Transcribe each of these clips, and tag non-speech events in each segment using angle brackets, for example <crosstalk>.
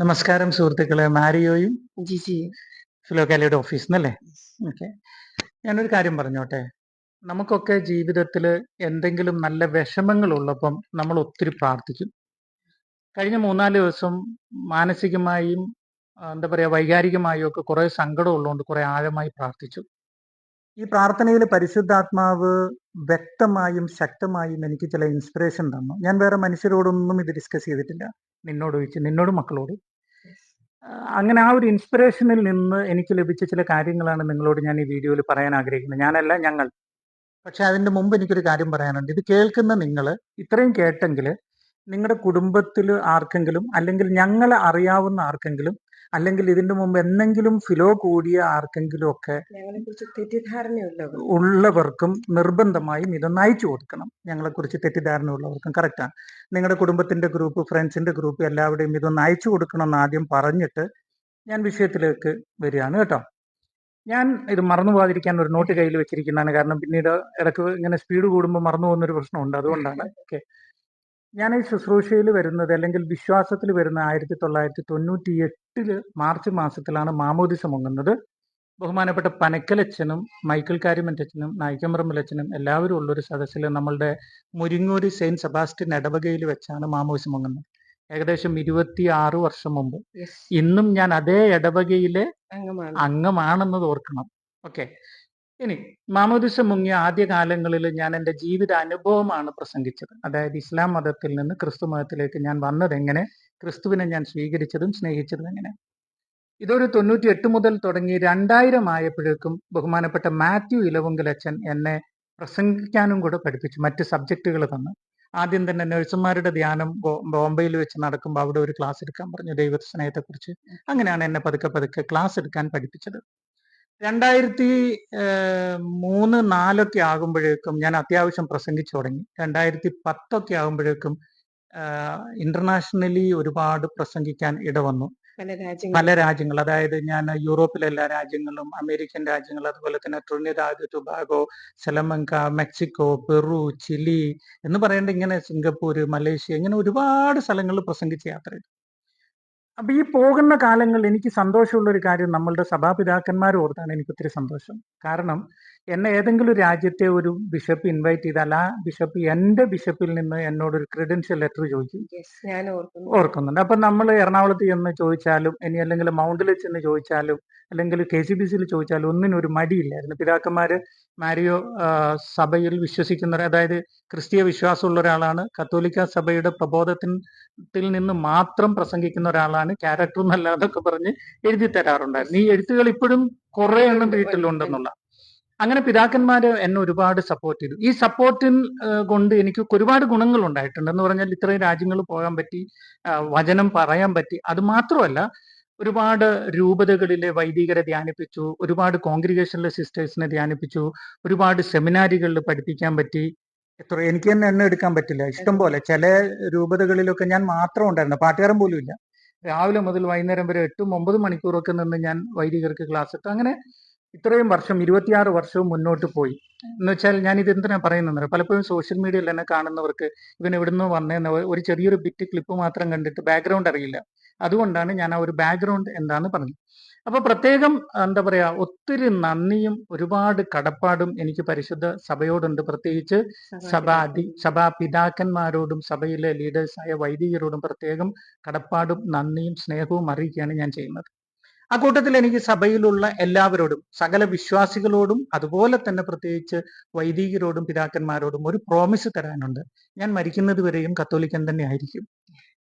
നമസ്കാരം സുഹൃത്തുക്കളെ. മാരിയോയും ഫിലോകാലിയുടെ ഓഫീസിൽ നിന്നല്ലേ ഓക്കെ. ഞാനൊരു കാര്യം പറഞ്ഞോട്ടെ. നമുക്കൊക്കെ ജീവിതത്തിൽ എന്തെങ്കിലും നല്ല വിഷമങ്ങൾ ഉള്ളപ്പം നമ്മൾ ഒത്തിരി പ്രാർത്ഥിക്കും. കഴിഞ്ഞ മൂന്നാൽ ദിവസം മാനസികമായും എന്താ പറയുക വൈകാരികമായും ഒക്കെ കുറേ സങ്കടം ഉള്ളതുകൊണ്ട് കുറേ ആഴമായി പ്രാർത്ഥിച്ചു. ഈ പ്രാർത്ഥനയിൽ പരിശുദ്ധാത്മാവ് വ്യക്തമായും ശക്തമായും എനിക്ക് ചില ഇൻസ്പിറേഷൻ തന്നു. ഞാൻ വേറെ മനുഷ്യരോടൊന്നും ഇത് ഡിസ്കസ് ചെയ്തിട്ടില്ല. നിന്നോട് ചോദിച്ചു. നിന്നോട് മക്കളോടും. അങ്ങനെ ആ ഒരു ഇൻസ്പിറേഷനിൽ നിന്ന് എനിക്ക് ലഭിച്ച ചില കാര്യങ്ങളാണ് നിങ്ങളോട് ഞാൻ ഈ വീഡിയോയിൽ പറയാൻ ആഗ്രഹിക്കുന്നത്. ഞാനല്ല ഞങ്ങൾ. പക്ഷെ അതിന്റെ മുമ്പ് എനിക്കൊരു കാര്യം പറയാനുണ്ട്. ഇത് കേൾക്കുന്ന നിങ്ങൾ ഇത്രയും കേട്ടെങ്കിൽ നിങ്ങളുടെ കുടുംബത്തിൽ ആർക്കെങ്കിലും അല്ലെങ്കിൽ ഞങ്ങളെ അറിയാവുന്ന ആർക്കെങ്കിലും അല്ലെങ്കിൽ ഇതിന്റെ മുമ്പ് എന്തെങ്കിലും ഫിലോ കൂടിയ ആർക്കെങ്കിലും ഒക്കെ ഞങ്ങളെ കുറിച്ച് ഉള്ളവർക്കും നിർബന്ധമായും ഇതൊന്ന് അയച്ചു കൊടുക്കണം. ഞങ്ങളെക്കുറിച്ച് തെറ്റിദ്ധാരണ ഉള്ളവർക്കും കറക്റ്റാണ് നിങ്ങളുടെ കുടുംബത്തിന്റെ ഗ്രൂപ്പ് ഫ്രണ്ട്സിന്റെ ഗ്രൂപ്പ് എല്ലാവരുടെയും ഇതൊന്ന് അയച്ചു കൊടുക്കണം എന്ന് ആദ്യം പറഞ്ഞിട്ട് ഞാൻ വിഷയത്തിലേക്ക് വരികയാണ് കേട്ടോ. ഞാൻ ഇത് മറന്നു പോകാതിരിക്കാൻ ഒരു നോട്ട് കയ്യിൽ വെച്ചിരിക്കുന്നതാണ്. കാരണം പിന്നീട് ഇടയ്ക്ക് ഇങ്ങനെ സ്പീഡ് കൂടുമ്പോൾ മറന്നു പോകുന്ന ഒരു പ്രശ്നമുണ്ട്. അതുകൊണ്ടാണ്. <laughs> ഓക്കെ ഞാൻ ഈ ശുശ്രൂഷയിൽ വരുന്നത് അല്ലെങ്കിൽ വിശ്വാസത്തിൽ വരുന്ന ആയിരത്തി തൊള്ളായിരത്തി തൊണ്ണൂറ്റി എട്ടിൽ മാർച്ച് മാസത്തിലാണ് മാമോദിസ മുങ്ങുന്നത്. ബഹുമാനപ്പെട്ട പനക്കലച്ചനും മൈക്കിൾ കാരിമറ്റച്ചനും നായിക്കമ്പറമ്പലച്ചനും എല്ലാവരും ഉള്ളൊരു സദസ്സിൽ നമ്മളുടെ മുരിങ്ങൂര് സെയിന്റ് സെബാസ്റ്റ്യൻ ഇടവകയിൽ വെച്ചാണ് മാമോദിസ മുങ്ങുന്നത്. ഏകദേശം ഇരുപത്തി ആറ് വർഷം മുമ്പ്. ഇന്നും ഞാൻ അതേ ഇടവകയിലെ അംഗമാണ്. അംഗമാണെന്നത് ഓർക്കണം. ഓക്കെ. ഇനി മാമോദിസ മുങ്ങിയ ആദ്യകാലങ്ങളിൽ ഞാൻ എന്റെ ജീവിത അനുഭവമാണ് പ്രസംഗിച്ചത്. അതായത് ഇസ്ലാം മതത്തിൽ നിന്ന് ക്രിസ്തു മതത്തിലേക്ക് ഞാൻ വന്നത് എങ്ങനെ? ക്രിസ്തുവിനെ ഞാൻ സ്വീകരിച്ചതും സ്നേഹിച്ചതും എങ്ങനെ? ഇതൊരു തൊണ്ണൂറ്റി എട്ട് മുതൽ തുടങ്ങി രണ്ടായിരം ആയപ്പോഴേക്കും ബഹുമാനപ്പെട്ട മാത്യു ഇലവുങ്കൽ അച്ഛൻ എന്നെ പ്രസംഗിക്കാനും കൂടെ പഠിപ്പിച്ചു. മറ്റ് സബ്ജക്റ്റുകൾ തന്ന്. ആദ്യം തന്നെ നഴ്സുമാരുടെ ധ്യാനം ബോംബെയിൽ വെച്ച് നടക്കുമ്പോൾ അവിടെ ഒരു ക്ലാസ് എടുക്കാൻ പറഞ്ഞു. ദൈവ സ്നേഹത്തെക്കുറിച്ച് അങ്ങനെയാണ് എന്നെ പതുക്കെ പതുക്കെ ക്ലാസ് എടുക്കാൻ പഠിപ്പിച്ചത്. രണ്ടായിരത്തി മൂന്ന് നാലൊക്കെ ആകുമ്പോഴേക്കും ഞാൻ അത്യാവശ്യം പ്രസംഗിച്ചു തുടങ്ങി. രണ്ടായിരത്തി പത്തൊക്കെ ആകുമ്പോഴേക്കും ഇന്റർനാഷണലി ഒരുപാട് പ്രസംഗിക്കാൻ ഇടവന്നു. പല പല രാജ്യങ്ങൾ. അതായത് ഞാൻ യൂറോപ്പിലെ എല്ലാ രാജ്യങ്ങളും അമേരിക്കൻ രാജ്യങ്ങൾ അതുപോലെ തന്നെ Trinidad Tobago Salamanca Mexico Peru Chile എന്ന് പറയേണ്ട ഇങ്ങനെ സിംഗപ്പൂർ മലേഷ്യ ഇങ്ങനെ ഒരുപാട് സ്ഥലങ്ങളിൽ പ്രസംഗിച്ച് യാത്ര ചെയ്തു. അപ്പൊ ഈ പോകുന്ന കാലങ്ങളിൽ എനിക്ക് സന്തോഷമുള്ള ഒരു കാര്യം നമ്മളുടെ സഭാപിതാക്കന്മാർ ഓർത്താണ് എനിക്ക് ഒത്തിരി സന്തോഷം. കാരണം എന്നെ ഏതെങ്കിലും രാജ്യത്തെ ഒരു ബിഷപ്പ് ഇൻവൈറ്റ് ചെയ്താൽ ആ ബിഷപ്പ് എന്റെ ബിഷപ്പിൽ നിന്ന് എന്നോട് ഒരു ക്രെഡൻഷ്യൽ ലെറ്റർ ചോദിക്കും ഞാൻ ഓർക്കുന്നു. ഓർക്കുന്നുണ്ട്. അപ്പൊ നമ്മൾ എറണാകുളത്ത് ചെന്ന് ചോദിച്ചാലും ഇനി അല്ലെങ്കിൽ മൗണ്ടിൽ ചെന്ന് ചോദിച്ചാലും അല്ലെങ്കിൽ കെ സി ബി സിയിൽ ചോദിച്ചാലും ഒന്നിനും ഒരു മടിയില്ലായിരുന്നു. പിതാക്കന്മാര് മാരിയോ സഭയിൽ വിശ്വസിക്കുന്ന അതായത് ക്രിസ്തീയ വിശ്വാസമുള്ള ഒരാളാണ് കത്തോലിക്ക സഭയുടെ പ്രബോധത്തിൽ നിന്ന് മാത്രം പ്രസംഗിക്കുന്ന ഒരാളാണ് ക്യാരക്ടർ എന്നല്ല എന്നൊക്കെ പറഞ്ഞ് എഴുതി തരാറുണ്ടായിരുന്നു. ഈ എഴുത്തുകൾ ഇപ്പോഴും കുറെ എണ്ണം വീട്ടിലുണ്ടെന്നുള്ള. അങ്ങനെ പിതാക്കന്മാര് എന്നെ ഒരുപാട് സപ്പോർട്ട് ചെയ്തു. ഈ സപ്പോർട്ടിൽ കൊണ്ട് എനിക്ക് ഒരുപാട് ഗുണങ്ങൾ ഉണ്ടായിട്ടുണ്ട് എന്ന് പറഞ്ഞാൽ ഇത്രയും രാജ്യങ്ങൾ പോകാൻ പറ്റി വചനം പറയാൻ പറ്റി. അത് മാത്രമല്ല ഒരുപാട് രൂപതകളിലെ വൈദികരെ ധ്യാനിപ്പിച്ചു ഒരുപാട് കോൺഗ്രിഗേഷനിലെ സിസ്റ്റേഴ്സിനെ ധ്യാനിപ്പിച്ചു ഒരുപാട് സെമിനാരികളിൽ പഠിപ്പിക്കാൻ പറ്റി. എത്ര എനിക്ക് തന്നെ എണ്ണ എടുക്കാൻ പറ്റില്ല. ഇഷ്ടം പോലെ. ചില രൂപതകളിലൊക്കെ ഞാൻ മാത്രം ഉണ്ടായിരുന്നു. പാട്ടുകാരൻ പോലും ഇല്ല. രാവിലെ മുതൽ വൈകുന്നേരം വരെ എട്ടും ഒമ്പത് മണിക്കൂറൊക്കെ നിന്ന് ഞാൻ വൈദികർക്ക് ക്ലാസ് എടുത്തു അങ്ങനെ ഇത്രയും വർഷം ഇരുപത്തിയാറ് വർഷവും മുന്നോട്ട് പോയി. എന്ന് വെച്ചാൽ ഞാൻ ഇത് എന്തിനാ പറയുന്നത് പലപ്പോഴും സോഷ്യൽ മീഡിയയിൽ തന്നെ കാണുന്നവർക്ക് ഇവൻ എവിടുന്ന് വന്നേന്ന് ഒരു ചെറിയൊരു ബിറ്റ് ക്ലിപ്പ് മാത്രം കണ്ടിട്ട് ബാക്ക്ഗ്രൗണ്ട് അറിയില്ല. അതുകൊണ്ടാണ് ഞാൻ ആ ഒരു ബാക്ക്ഗ്രൗണ്ട് എന്താന്ന് പറഞ്ഞത്. അപ്പൊ പ്രത്യേകം എന്താ പറയാ ഒത്തിരി നന്ദിയും ഒരുപാട് കടപ്പാടും എനിക്ക് പരിശുദ്ധ സഭയോടുണ്ട്. പ്രത്യേകിച്ച് സഭാധി സഭാ പിതാക്കന്മാരോടും സഭയിലെ ലീഡേഴ്സായ വൈദികരോടും പ്രത്യേകം കടപ്പാടും നന്ദിയും സ്നേഹവും അറിയിക്കുകയാണ് ഞാൻ ചെയ്യുന്നത്. ആ കൂട്ടത്തിൽ എനിക്ക് സഭയിലുള്ള എല്ലാവരോടും സകല വിശ്വാസികളോടും അതുപോലെ തന്നെ പ്രത്യേകിച്ച് വൈദികരോടും പിതാക്കന്മാരോടും ഒരു പ്രോമിസ് തരാനുണ്ട്. ഞാൻ മരിക്കുന്നത് വരെയും കത്തോലിക്കൻ തന്നെ ആയിരിക്കും.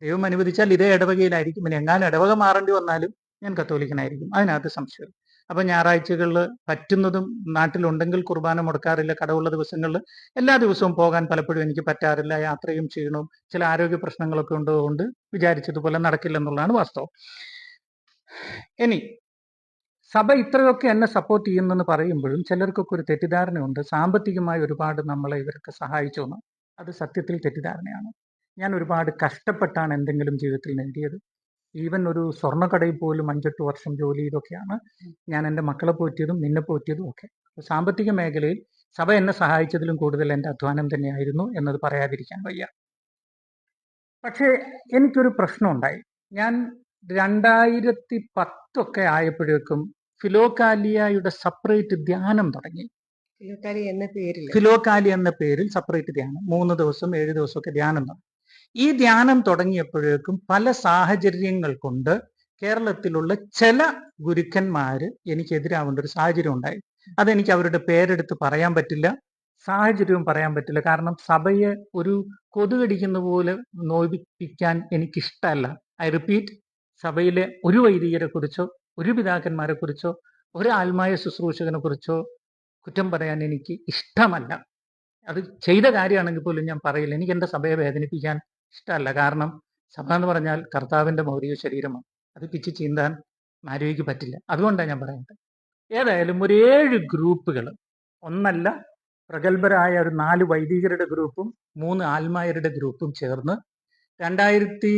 ദൈവം അനുവദിച്ചാൽ ഇതേ ഇടവകയിലായിരിക്കും. ഇനി എങ്ങാനും ഇടവക മാറേണ്ടി വന്നാലും ഞാൻ കത്തോലിക്കനായിരിക്കും. അതിനകത്ത് സംശയം. അപ്പൊ ഞായറാഴ്ചകളിൽ പറ്റുന്നതും നാട്ടിലുണ്ടെങ്കിൽ കുർബാന മുടക്കാറില്ല കടവുള്ള ദിവസങ്ങളിൽ എല്ലാ ദിവസവും പോകാൻ പലപ്പോഴും എനിക്ക് പറ്റാറില്ല യാത്രയും ചെയ്യണം ചില ആരോഗ്യ പ്രശ്നങ്ങളൊക്കെ ഉള്ളതുകൊണ്ട് വിചാരിച്ചതുപോലെ നടക്കില്ലെന്നുള്ളതാണ് വാസ്തവം. ഇനി സഭ ഇത്രയൊക്കെ എന്നെ സപ്പോർട്ട് ചെയ്യുന്നെന്ന് പറയുമ്പോഴും ചിലർക്കൊക്കെ ഒരു തെറ്റിദ്ധാരണയുണ്ട്. സാമ്പത്തികമായി ഒരുപാട് നമ്മളെ ഇവർക്ക് സഹായിച്ചു എന്ന് അത് സത്യത്തിൽ തെറ്റിദ്ധാരണയാണ്. ഞാൻ ഒരുപാട് കഷ്ടപ്പെട്ടാണ് എന്തെങ്കിലും ജീവിതത്തിൽ നേടിയത്. ഈവൻ ഒരു സ്വർണക്കടയിൽ പോലും അഞ്ചെട്ട് വർഷം ജോലി ചെയ്തൊക്കെയാണ് ഞാൻ എന്റെ മക്കളെ പോറ്റിയതും നിന്നെ പോറ്റിയതും ഒക്കെ. സാമ്പത്തിക മേഖലയിൽ സഭ എന്നെ സഹായിച്ചതിലും കൂടുതൽ എന്റെ അധ്വാനം തന്നെയായിരുന്നു എന്നത് പറയാതിരിക്കാൻ വയ്യ. പക്ഷേ എനിക്കൊരു പ്രശ്നമുണ്ടായി. ഞാൻ രണ്ടായിരത്തി പത്തൊക്കെ ആയപ്പോഴേക്കും ഫിലോകാലിയയുടെ സെപ്പറേറ്റ് ധ്യാനം തുടങ്ങി. ഫിലോക്കാലി എന്ന പേരിൽ ഫിലോകാലി എന്ന പേരിൽ സെപ്പറേറ്റ് ധ്യാനം മൂന്ന് ദിവസം ഏഴ് ദിവസമൊക്കെ ധ്യാനം തുടങ്ങി. ഈ ധ്യാനം തുടങ്ങിയപ്പോഴേക്കും പല സാഹചര്യങ്ങൾ കൊണ്ട് കേരളത്തിലുള്ള ചില ഗുരുക്കന്മാര് എനിക്കെതിരാവേണ്ട ഒരു സാഹചര്യം ഉണ്ടായി. അതെനിക്ക് അവരുടെ പേരെടുത്ത് പറയാൻ പറ്റില്ല സാഹചര്യവും പറയാൻ പറ്റില്ല. കാരണം സഭയെ ഒരു കൊതുകടിക്കുന്ന പോലെ നോവിപ്പിക്കാൻ എനിക്കിഷ്ടമല്ല ഐ റിപ്പീറ്റ് സഭയിലെ ഒരു വൈദികരെ കുറിച്ചോ ഒരു പിതാക്കന്മാരെ കുറിച്ചോ ഒരു ആത്മായ ശുശ്രൂഷകനെ കുറിച്ചോ കുറ്റം പറയാൻ എനിക്ക് ഇഷ്ടമല്ല. അത് ചെയ്ത കാര്യമാണെങ്കിൽ പോലും ഞാൻ പറയില്ല. എനിക്ക് എന്റെ സഭയെ വേദനിപ്പിക്കാൻ ഇഷ്ടമല്ല. കാരണം സഭ എന്ന് പറഞ്ഞാൽ കർത്താവിന്റെ ഭൗതിക ശരീരമാണ്. അത് പിച്ച് ചീന്താൻ മാരുവിക്ക് പറ്റില്ല. അതുകൊണ്ടാണ് ഞാൻ പറയുന്നത്. ഏതായാലും ഒരു ഏഴ് ഗ്രൂപ്പുകൾ ഒന്നല്ല പ്രഗത്ഭരായ ഒരു നാല് വൈദികരുടെ ഗ്രൂപ്പും മൂന്ന് ആത്മായരുടെ ഗ്രൂപ്പും ചേർന്ന് രണ്ടായിരത്തി